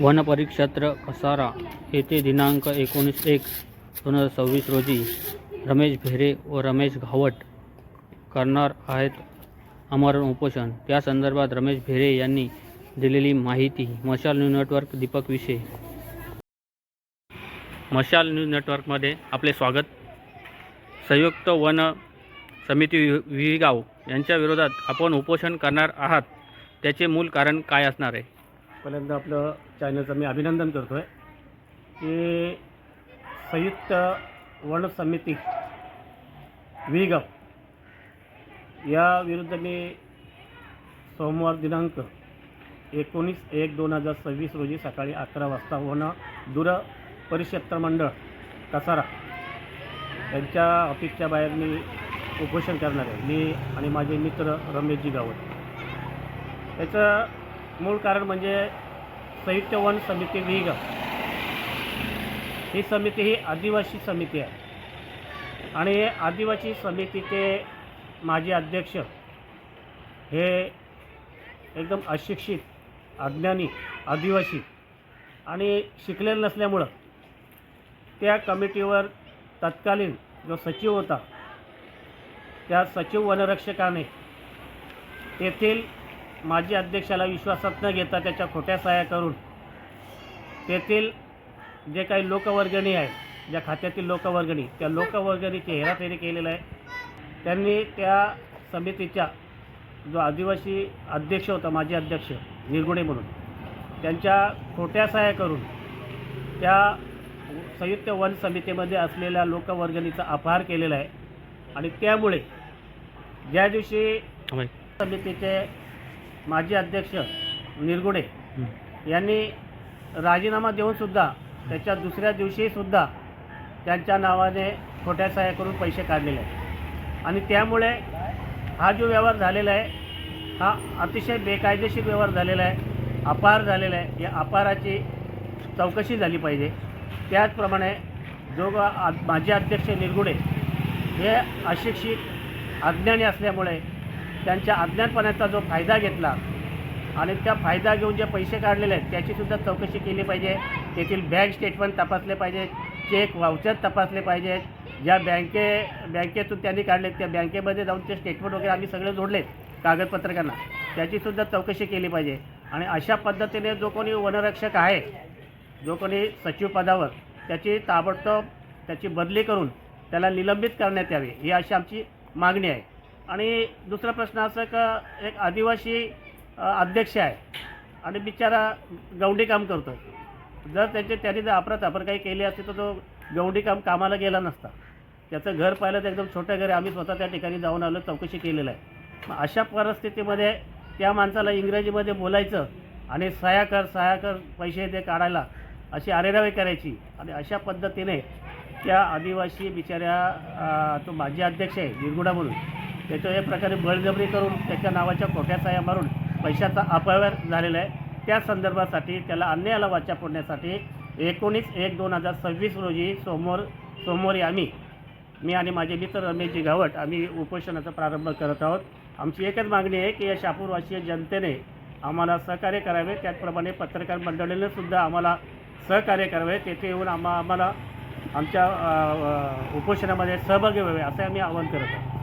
वनपरिक्षेत्र कसारा येथे दिनांक एकोणीस एक दोन हजार सव्वीस रोजी रमेश भेरे व रमेश घावट करणार आहेत आमरण उपोषण. त्या संदर्भात रमेश भेरे यांनी दिलेली माहिती मशाल न्यूज नेटवर्क दीपक विषय मशाल न्यूज नेटवर्कमध्ये आपले स्वागत. संयुक्त वन समिती वि- विगाव यांच्या विरोधात आपण उपोषण करणार आहात. त्याचे मूल कारण काय असणार आहे? पहिल्यांदा आपलं चॅनलचं मी अभिनंदन करतो आहे की संयुक्त वन समिती विगाव या विरुद्ध मी सोमवार दिनांक एकोणीस एक दोन हजार सव्वीस रोजी सकाळी अकरा वाजता वन दूर परिक्षेत्र मंडळ कसारा यांच्या ऑफिसच्या बाहेर मी उपोषण करणार आहे. मी आणि माझे मित्र रमेशजी गावत. त्याचं मूळ कारण म्हणजे साहित्य वन समिती विग ही समिती ही आदिवासी समिती आहे. आणि आदिवासी समितीचे माजी अध्यक्ष हे एकदम अशिक्षित अज्ञानी आदिवासी आणि शिकलेलं नसल्यामुळं त्या कमिटीवर तत्कालीन जो सचिव होता त्या सचिव वनरक्षकाने तेथील माजी अध्यक्षाला विश्वासात न घेता त्याच्या खोट्या सहाय्या करून तेथील जे काही लोकवर्गणी आहे ज्या खात्यातील लोकवर्गणी त्या लोकवर्गणीची हेराफेरी केलेलं आहे त्यांनी त्या समितीच्या जो आदिवासी अध्यक्ष होता माजी अध्यक्ष निरगुडे म्हणून त्यांच्या खोट्या सहाय्या करून त्या संयुक्त वन समितीमध्ये असलेल्या लोकवर्गणीचा अपहार केलेला आहे आणि त्यामुळे ज्या दिवशी. समितीचे माजी अध्यक्ष निरगुडे. यांनी राजीनामा देऊनसुद्धा त्याच्या दुसऱ्या दिवशीसुद्धा त्यांच्या नावाने खोट्या सहाय्या करून पैसे काढलेले आहेत. आणि त्यामुळे हा जो व्यवहार झालेला आहे हा अतिशय बेकायदेशीर व्यवहार झालेला आहे अपहार झालेला आहे. या अपहाराची चौकशी झाली पाहिजे. त्याचप्रमाणे जो माजी अध्यक्ष निरगुडे हे अशिक्षित अज्ञानी असल्यामुळे त्यांच्या अज्ञानपणाचा जो फायदा घेतला आणि त्या फायदा घेऊन जे पैसे काढलेले आहेत त्याचीसुद्धा चौकशी केली पाहिजे. तेथील बँक स्टेटमेंट तपासले पाहिजे. चेक वाउचर तपासले पाहिजेत. ज्या बँके बँकेतून त्यांनी काढले त्या बँकेमध्ये जाऊन ते स्टेटमेंट वगैरे आम्ही सगळे जोडलेत कागदपत्रकांना. त्याचीसुद्धा चौकशी केली पाहिजे. आणि अशा पद्धतीने जो कोणी वनरक्षक आहे जो कोणी सचिव पदावर त्याची ताबडतोब त्याची बदली करून त्याला निलंबित करण्यात यावे ही अशी आमची मागणी आहे. आणि दुसरा प्रश्न असा का एक आदिवासी अध्यक्ष आहे आणि बिचारा गवंडी काम करतो. जर त्याचे त्यांनी जर अपराध काही केली असते तर तो गवंडी काम कामाला गेला नसता. त्याचं घर पाहिलं तर एकदम छोटं घर आहे. आम्ही स्वतः त्या ठिकाणी जाऊन आलो चौकशी केलेलं आहे. मग अशा परिस्थितीमध्ये त्या माणसाला इंग्रजीमध्ये बोलायचं आणि सह्या कर सह्या कर पैसे ते काढायला अशी अरेरावी करायची आणि अशा पद्धतीने त्या आदिवासी बिचाऱ्या तो माजी अध्यक्ष आहे निरगुडा म्हणून. त्याच्या या प्रकारे बळजबरी करून त्याच्या नावाच्या खोट्या साया मारून पैशाचा अपव्यय झालेला आहे. त्या संदर्भासाठी त्याला अन्यायाला वाचा फोडण्यासाठी एकोणीस एक दोन हजार सव्वीस रोजी सोमवार सोमवारी आम्ही मी आणि माझे मित्र रमेशजी गावट आम्ही उपोषणाचा प्रारंभ करत आहोत. आमची एकच मागणी आहे की या शापूरवासीय जनतेने आम्हाला सहकार्य करावे. त्याचप्रमाणे पत्रकार मंडळीने सुद्धा आम्हाला सहकार्य करावे. तेथे येऊन आम्हा आम्हाला आमच्या उपोषणामध्ये सहभागी व्हावे असे आम्ही आवाहन करत आहोत.